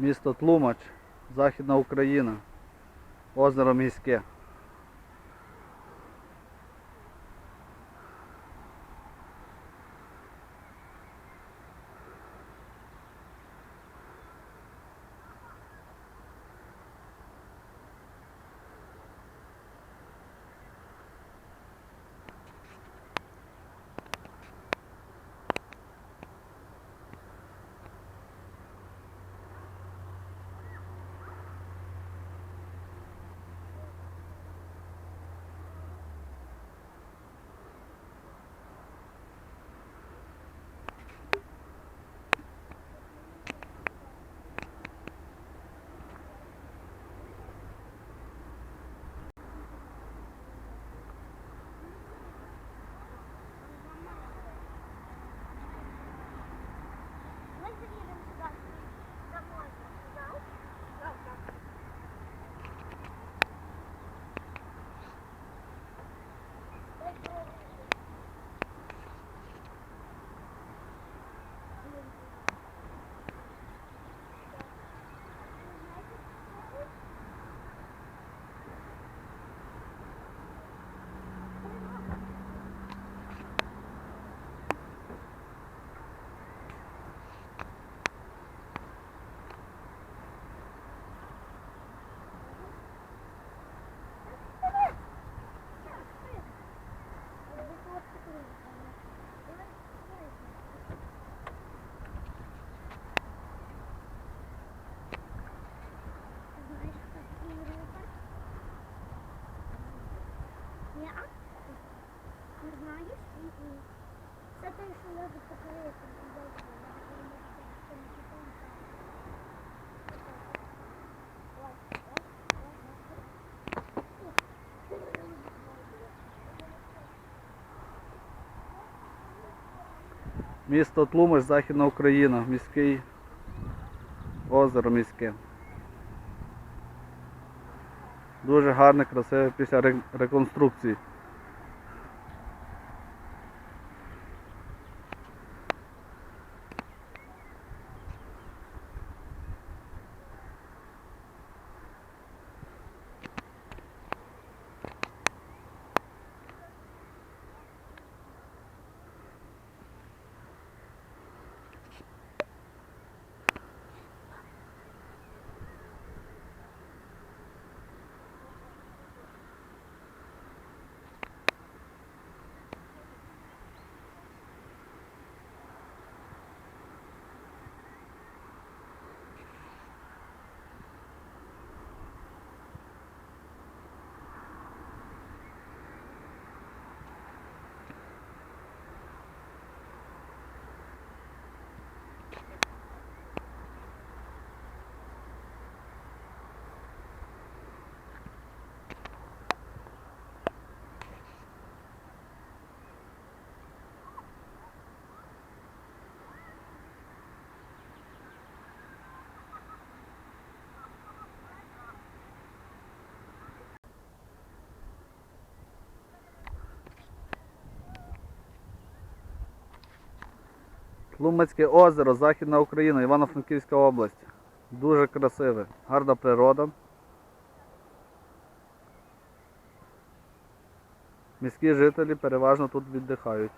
Місто Тлумач, Західна Україна, озеро Міське. А? Не знаєш? Це той, що любить покорити. Місто Тлумач, Західна Україна, міський озеро міське. Дуже гарне, красиве після реконструкції. Тлумацьке озеро, Західна Україна, Івано-Франківська область. Дуже красиве, гарна природа. Міські жителі переважно тут віддихають.